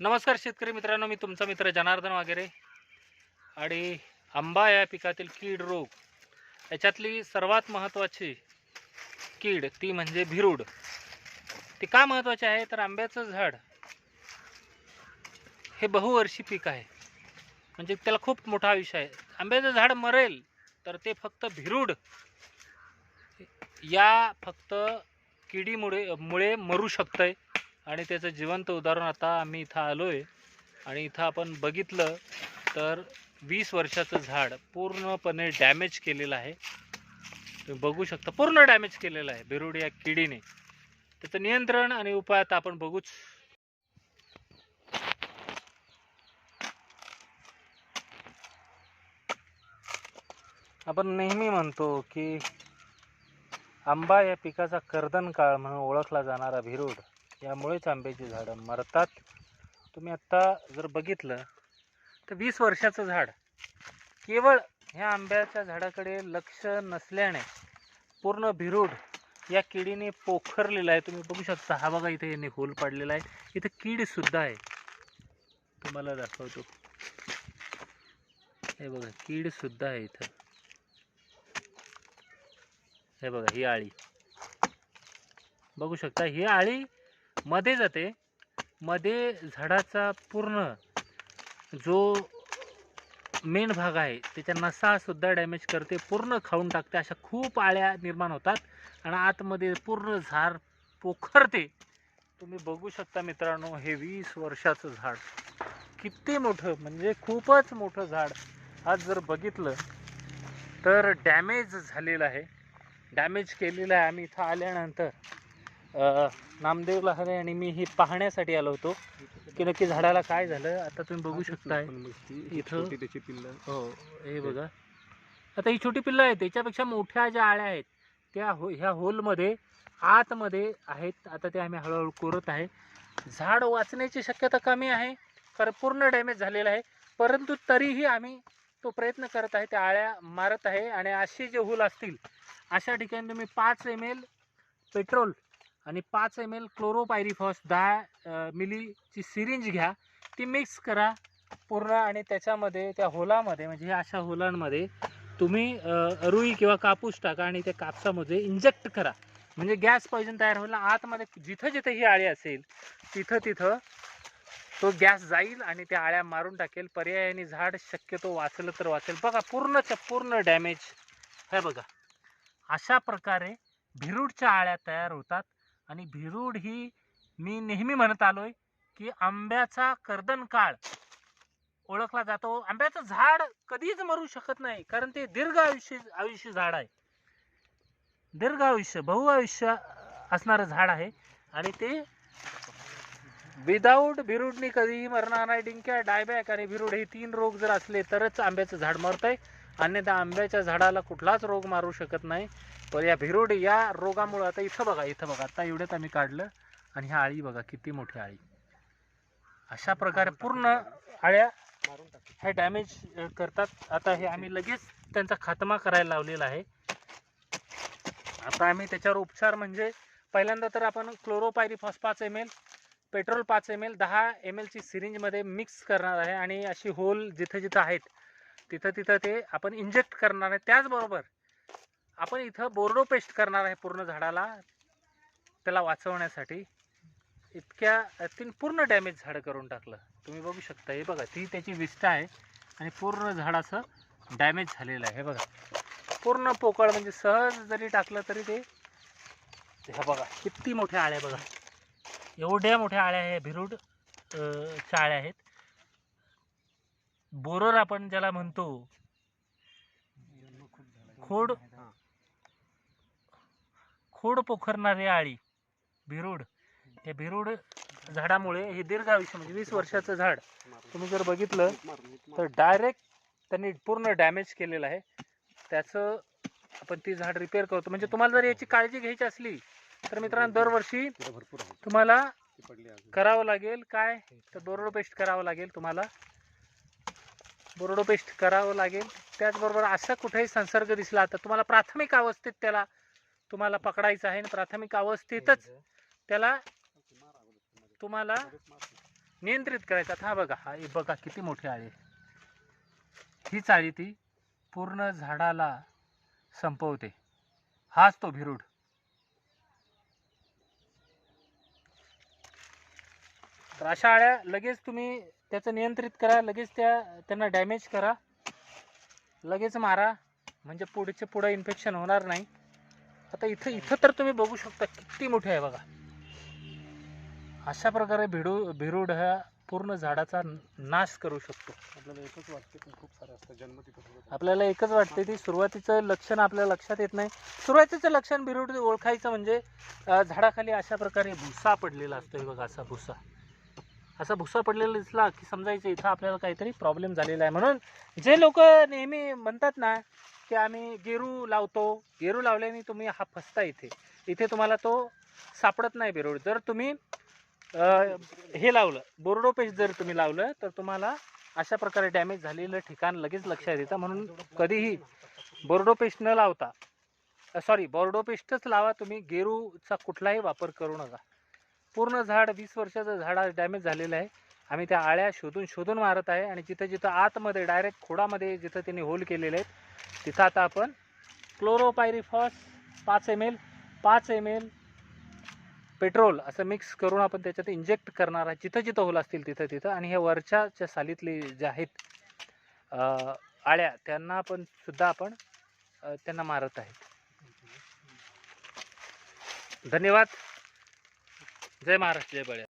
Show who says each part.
Speaker 1: नमस्कार शेतकरी मित्रांनो मी तुमचा मित्र जनार्दन वगैरे. आणि आंबा या पिकातील कीड रोग याच्यातली सर्वात महत्त्वाची कीड ती म्हणजे भिरूड. ती का महत्त्वाची आहे? तर आंब्याचं झाड हे बहुवर्षी पीक आहे. म्हणजे त्याला खूप मोठा आयुष्य आहे. आंब्याचं झाड मरेल तर ते फक्त भिरूड या फक्त किडीमुळे मुळे मरू शकतंय. आणि त्याचं जिवंत उदाहरण आता आम्ही इथं आलो आहे आणि इथं आपण बघितलं तर वीस वर्षाचं झाड पूर्णपणे डॅमेज केलेलं आहे. तुम्ही बघू शकता पूर्ण डॅमेज केलेलं आहे बिरुड या किडीने. त्याचं नियंत्रण आणि उपाय आता आपण बघूच. आपण नेहमी म्हणतो की आंबा या पिकाचा कर्दन काळ म्हणून ओळखला जाणारा भिरूड. यामुळेच आंब्याची झाडं मरतात. तुम्ही आत्ता जर बघितलं तर वीस वर्षाचं झाड केवळ ह्या आंब्याच्या झाडाकडे लक्ष नसल्याने पूर्ण भिरूड या किडीने पोखरलेला आहे. तुम्ही बघू शकता हा बघा इथे यांनी होल पाडलेला आहे. इथे कीडसुद्धा आहे. तुम्हाला दाखवतो. हे बघा कीडसुद्धा आहे इथं. हे बघा ही आळी. बघू शकता ही आळी मध्ये जाते. मध्ये झाडाचा पूर्ण जो मेन भाग आहे त्याच्या नसासुद्धा डॅमेज करते पूर्ण खाऊन टाकते अशा खूप आळ्या निर्माण होतात आणि आतमध्ये पूर्ण झाड पोखरते. तुम्ही बघू शकता मित्रांनो हे वीस वर्षाचं झाड. किती मोठं म्हणजे खूपच मोठं झाड. आज जर बघितलं तर डॅमेज झालेलं आहे. डॅमेज केलेलं आहे आम्ही इथं आल्यानंतर. नामदेव लहाने आणि मी ही पाहण्यासाठी आलो होतो. की नक्की झाडाला काय झालं आता तुम्ही बघू शकताय. इथं-
Speaker 2: त्याची पिल्लं.
Speaker 1: हो हे बघा. आता ही छोटी पिल्लं आहेत त्याच्यापेक्षा मोठ्या ज्या आळ्या आहेत त्या हो ह्या होलमध्ये आतमध्ये आहेत. आता ते आम्ही हळूहळू कोरत आहे. झाड वाचण्याची शक्यता कमी आहे कारण पूर्ण डॅमेज झालेलं आहे. परंतु तरीही आम्ही तो प्रयत्न करत आहे त्या आळ्या मारत आहे. आणि असे जे होल असतील अशा ठिकाणी तुम्ही पाच एम एल पेट्रोल आणि पाच एम एल क्लोरोपायरीफॉस दहा मिलीची सिरिंज घ्या. ती मिक्स करा पूर्ण आणि त्याच्यामध्ये त्या होलामध्ये म्हणजे ह्या अशा होलांमध्ये तुम्ही रुई किंवा कापूस टाका आणि त्या कापसामध्ये इंजेक्ट करा. म्हणजे गॅस पॉइझन तयार होईल. आतमध्ये जिथं जिथं ही आळी असेल तिथं तिथं तो गॅस जाईल आणि त्या आळ्या मारून टाकेल. पर्यायाने झाड शक्यतो वाचलं तर वाचेल. बघा पूर्णच्या पूर्ण डॅमेज हे बघा अशा प्रकारे भिरूडच्या आळ्या तयार होतात. आणि भिरूड ही मी नेहमी म्हणत आलोय की आंब्याचा कर्दन काळ ओळखला जातो. आंब्याचं झाड कधीच मरू शकत नाही कारण ते दीर्घ आयुष्य आयुष्य झाड आहे. दीर्घ आयुष्य बहु आयुष्य असणारं झाड आहे. आणि ते विदाऊट भिरुडनी कधीही मरणार नाही. डिंक्या डायबॅक आणि भिरुड हे तीन रोग जर असले तरच आंब्याचं झाड मरतंय. अन्यथा आंब्याच्या झाडाला कुठलाच रोग मारू शकत नाही. पण या भिरूड या रोगामुळं आता इथं बघा इथं बघा. आता एवढ्यात आम्ही काढलं आणि ह्या आळी बघा किती मोठी आळी. अशा प्रकारे पूर्ण आळ्या हे डॅमेज करतात. आता हे आम्ही लगेच त्यांचा खात्मा करायला लावलेला आहे. आता आम्ही त्याच्यावर उपचार म्हणजे पहिल्यांदा तर आपण क्लोरोपायरिफॉस पाच एम एल पेट्रोल पाच एम एल दहा एम एलची सिरिंजमध्ये मिक्स करणार आहे. आणि अशी होल जिथं जिथं आहेत तिथं तिथं ते आपण इंजेक्ट करणार आहे. त्याचबरोबर आपण इथं बोर्डो पेस्ट करणार आहे पूर्ण झाडाला त्याला वाचवण्यासाठी. इतक्या तीन पूर्ण डॅमेज झाडं करून टाकलं. तुम्ही बघू शकता हे बघा ती त्याची विष्ठा आहे आणि पूर्ण झाडाचं डॅमेज झालेलं आहे. हे बघा पूर्ण पोकळ म्हणजे सहज जरी टाकलं तरी ते ह्या बघा किती मोठ्या आळ्या बघा. एवढ्या मोठ्या आळ्या हे भिरूड च्या आळ्या आहेत. बोरर आपण ज्याला म्हणतो खोड खोड पोखरणारी आळी भिरूड. हे भिरूड झाडामुळे हे दीर्घ आयुष्य म्हणजे वीस वर्षाचं झाड. तुम्ही जर बघितलं तर डायरेक्ट त्यांनी पूर्ण डॅमेज केलेलं आहे. त्याचं आपण ती झाड रिपेअर करतो. म्हणजे तुम्हाला जर याची काळजी घ्यायची असली तर मित्रांनो दरवर्षी तुम्हाला करावं लागेल. काय? तर बोरोडो पेस्ट करावं लागेल तुम्हाला. बोरोडो पेस्ट करावं लागेल. त्याचबरोबर असा कुठेही संसर्ग दिसला तर तुम्हाला प्राथमिक अवस्थेत त्याला तुम्हाला पकडायचं आहे आणि प्राथमिक अवस्थेतच त्याला तुम्हाला. नियंत्रित करायचा हा बघा हा हे बघा किती मोठी आळी आहे. हीच आळी ती पूर्ण झाडाला संपवते. हाच तो भिरूड. तर अशा आळ्या लगेच तुम्ही त्याचं नियंत्रित करा लगेच त्या त्यांना डॅमेज करा. लगेच मारा म्हणजे पुढचे पुढं इन्फेक्शन होणार नाही. आता इथं इथं तर तुम्ही बघू शकता किती मोठे आहे बघा. अशा प्रकारे भिडू भिरूड हा पूर्ण झाडाचा नाश करू शकतो.
Speaker 2: आपल्याला एकच वाटते पण खूप सारे असतात. जन्म.
Speaker 1: आपल्याला एकच वाटते ती सुरुवातीचं लक्षण आपल्या लक्षात येत नाही. सुरुवातीचं लक्षण भिरूड ओळखायचं म्हणजे झाडाखाली अशा प्रकारे भुसा पडलेला असतो हे बघा असा भुसा. असा भुसा पडलेला दिसला की समजायचं इथं आपल्याला काहीतरी प्रॉब्लेम झालेला आहे म्हणून. जे लोक नेहमी म्हणतात ना की आम्ही गेरू लावतो गेरू लावल्याने तुम्ही हा फसता इथे. इथे तुम्हाला तो सापडत नाही बेरोड. जर तुम्ही हे लावलं बोर्डो पेस्ट जर तुम्ही लावलं तर तुम्हाला अशा प्रकारे डॅमेज झालेलं ठिकाण लगेच लक्षात येतं. म्हणून कधीही बोर्डो पेस्ट न लावता सॉरी बोर्डो पेस्टच लावा. तुम्ही गेरूचा कुठलाही वापर करू नका. पूर्ण झाड वीस वर्षाचं झाड डॅमेज झालेलं आहे. आम्ही त्या आळ्या शोधून शोधून मारत आहे आणि जिथं जिथं आतमध्ये डायरेक्ट खोडामध्ये जिथं त्यांनी होल केलेले आहेत तिथं आता आपण क्लोरोपायरिफॉस पाच एम एल पाच एम एल पेट्रोल असं मिक्स करून आपण त्याच्यात इंजेक्ट करणार आहे. जिथं जिथं होल असतील तिथं तिथं. आणि हे वरच्या ज्या सालीतले जे आहेत आळ्या त्यांना पण सुद्धा आपण त्यांना मारत आहेत. धन्यवाद. जय महाराष्ट्र जय बळ्या.